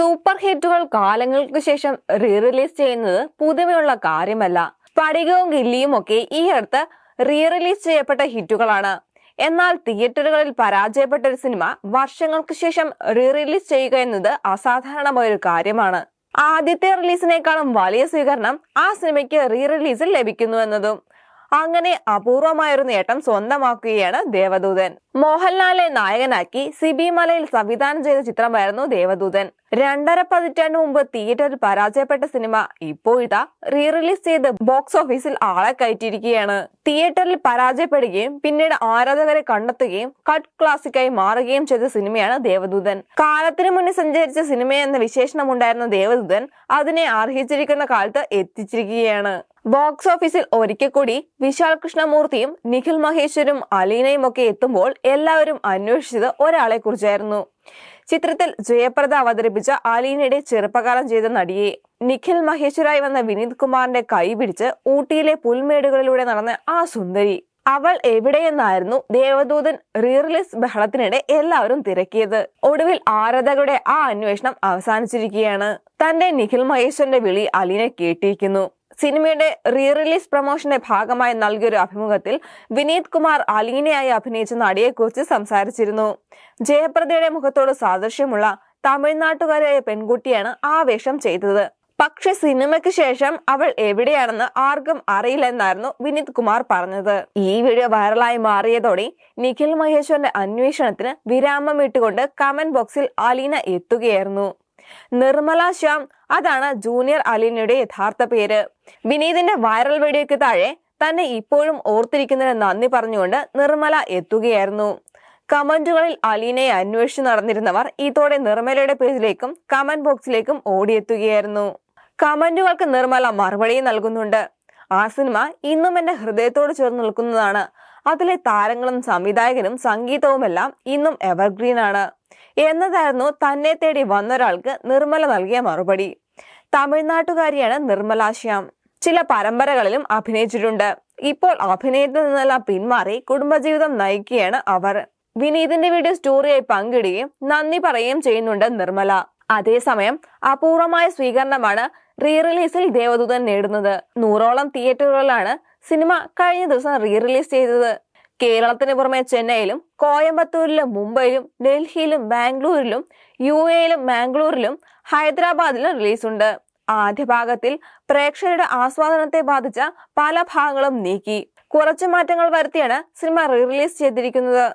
Super ഹിറ്റുകൾ കാലങ്ങൾക്ക് ശേഷം re release ചെയ്യുന്നത് പുതുമയുള്ള കാര്യമല്ല. പടികവും ഗില്ലിയും ഒക്കെ ഈ അടുത്ത് റീ റിലീസ് ചെയ്യപ്പെട്ട ഹിറ്റുകളാണ്. എന്നാൽ തിയേറ്ററുകളിൽ പരാജയപ്പെട്ട ഒരു സിനിമ വർഷങ്ങൾക്ക് ശേഷം റീ റിലീസ് ചെയ്യുക എന്നത് അസാധാരണമായ ഒരു കാര്യമാണ്. ആദ്യത്തെ റിലീസിനേക്കാളും വലിയ സ്വീകരണം ആ സിനിമയ്ക്ക് റീ റിലീസിൽ ലഭിക്കുന്നു എന്നതും. അങ്ങനെ അപൂർവമായൊരു നേട്ടം സ്വന്തമാക്കുകയാണ് ദേവദൂതൻ. മോഹൻലാലെ നായകനാക്കി സിബി മലയിൽ സംവിധാനം ചെയ്ത ചിത്രമായിരുന്നു ദേവദൂതൻ. രണ്ടര പതിറ്റാണ്ട് മുമ്പ് തിയേറ്ററിൽ പരാജയപ്പെട്ട സിനിമ ഇപ്പോഴിതാ റീ റിലീസ് ചെയ്ത് ബോക്സ് ഓഫീസിൽ ആളെ കയറ്റിയിരിക്കുകയാണ്. തിയേറ്ററിൽ പരാജയപ്പെടുകയും പിന്നീട് ആരാധകരെ കണ്ടെത്തുകയും കട്ട് ക്ലാസിക്കായി മാറുകയും ചെയ്ത സിനിമയാണ് ദേവദൂതൻ. കാലത്തിന് മുന്നിൽ സഞ്ചരിച്ച സിനിമ എന്ന വിശേഷണമുണ്ടായിരുന്ന ദേവദൂതൻ അതിനെ അർഹിച്ചിരിക്കുന്ന കാലത്ത് എത്തിച്ചിരിക്കുകയാണ്. ബോക്സ് ഓഫീസിൽ ഒരിക്കൽ കൂടി വിശാൽ കൃഷ്ണമൂർത്തിയും നിഖിൽ മഹേശ്വരും അലീനയും ഒക്കെ എത്തുമ്പോൾ എല്ലാവരും അന്വേഷിച്ചത് ഒരാളെ കുറിച്ചായിരുന്നു. ചിത്രത്തിൽ ജയപ്രദ അവതരിപ്പിച്ച അലീനയുടെ ചെറുപ്പകാലം ചെയ്ത നടിയെ. നിഖിൽ മഹേശ്വരായി വന്ന വിനീത് കുമാറിന്റെ കൈ പിടിച്ച് ഊട്ടിയിലെ പുൽമേടുകളിലൂടെ നടന്ന ആ സുന്ദരി. അവൾ എവിടെയെന്നായിരുന്നു ദേവദൂതൻ റീറിലീസ് ബഹളത്തിനിടെ എല്ലാവരും തിരക്കിയത്. ഒടുവിൽ ആരാധകരുടെ ആ അന്വേഷണം അവസാനിച്ചിരിക്കുകയാണ്. തന്റെ നിഖിൽ മഹേശ്വരന്റെ വിളി അലീന കേട്ടിരിക്കുന്നു. സിനിമയുടെ റീ റിലീസ് പ്രൊമോഷന്റെ ഭാഗമായി നൽകിയൊരു അഭിമുഖത്തിൽ വിനീത് കുമാർ അലീനയായി അഭിനയിച്ച നടിയെക്കുറിച്ച് സംസാരിച്ചിരുന്നു. ജയപ്രദയുടെ മുഖത്തോട് സാദൃശ്യമുള്ള തമിഴ്നാട്ടുകാരായ പെൺകുട്ടിയാണ് ആവേശം ചെയ്തത്. പക്ഷെ സിനിമയ്ക്ക് ശേഷം അവൾ എവിടെയാണെന്ന് ആർക്കും അറിയില്ലെന്നായിരുന്നു വിനീത് കുമാർ പറഞ്ഞത്. ഈ വീഡിയോ വൈറലായി മാറിയതോടെ നിഖിൽ മഹേശ്വരന്റെ അന്വേഷണത്തിന് വിരാമം ഇട്ടുകൊണ്ട് കമന്റ് ബോക്സിൽ അലീന എത്തുകയായിരുന്നു. നിർമ്മല ശ്യാം അതാണ് ജൂനിയർ അലീനയുടെ യഥാർത്ഥ പേര്. വിനീതിന്റെ വൈറൽ വീഡിയോയ്ക്ക് താഴെ തന്നെ ഇപ്പോഴും ഓർത്തിരിക്കുന്നതിന് നന്ദി പറഞ്ഞുകൊണ്ട് നിർമ്മല എത്തുകയായിരുന്നു. കമന്റുകളിൽ അലീനയെ അന്വേഷിച്ചു നടന്നിരുന്നവർ ഇതോടെ നിർമ്മലയുടെ പേജിലേക്കും കമന്റ് ബോക്സിലേക്കും ഓടിയെത്തുകയായിരുന്നു. കമന്റുകൾക്ക് നിർമ്മല മറുപടി നൽകുന്നുണ്ട്. ആ സിനിമ ഇന്നും എന്റെ ഹൃദയത്തോട് ചേർന്ന് നിൽക്കുന്നതാണ്. അതിലെ താരങ്ങളും സംവിധായകനും സംഗീതവുമെല്ലാം ഇന്നും എവർഗ്രീൻ ആണ് എന്നതായിരുന്നു തന്നെ തേടി വന്നൊരാൾക്ക് നിർമ്മല നൽകിയ മറുപടി. തമിഴ്നാട്ടുകാരിയാണ് നിർമ്മല ശ്യാം. ചില പരമ്പരകളിലും അഭിനയിച്ചിട്ടുണ്ട്. ഇപ്പോൾ അഭിനയത്തിൽ നിന്നെല്ലാം പിന്മാറി കുടുംബജീവിതം നയിക്കുകയാണ് അവർ. വിനീതിന്റെ വീഡിയോ സ്റ്റോറിയായി പങ്കിടുകയും നന്ദി പറയുകയും ചെയ്യുന്നുണ്ട് നിർമ്മല. അതേസമയം അപൂർവമായ സ്വീകരണമാണ് റീറിലീസിൽ ദേവദൂതൻ നേടുന്നത്. നൂറോളം തിയേറ്ററുകളിലാണ് സിനിമ കഴിഞ്ഞ ദിവസം റീ റിലീസ് ചെയ്തത് കേരളത്തിന് പുറമെ ചെന്നൈയിലും കോയമ്പത്തൂരിലും മുംബൈയിലും ഡൽഹിയിലും ബാംഗ്ലൂരിലും യു എയിലും മാംഗ്ലൂരിലും ഹൈദരാബാദിലും റിലീസുണ്ട് ആദ്യ ഭാഗത്തിൽ പ്രേക്ഷകരുടെ ആസ്വാദനത്തെ ബാധിച്ച പല ഭാഗങ്ങളും നീക്കി. കുറച്ച് മാറ്റങ്ങൾ വരുത്തിയാണ് സിനിമ റീ റിലീസ് ചെയ്തിരിക്കുന്നത്.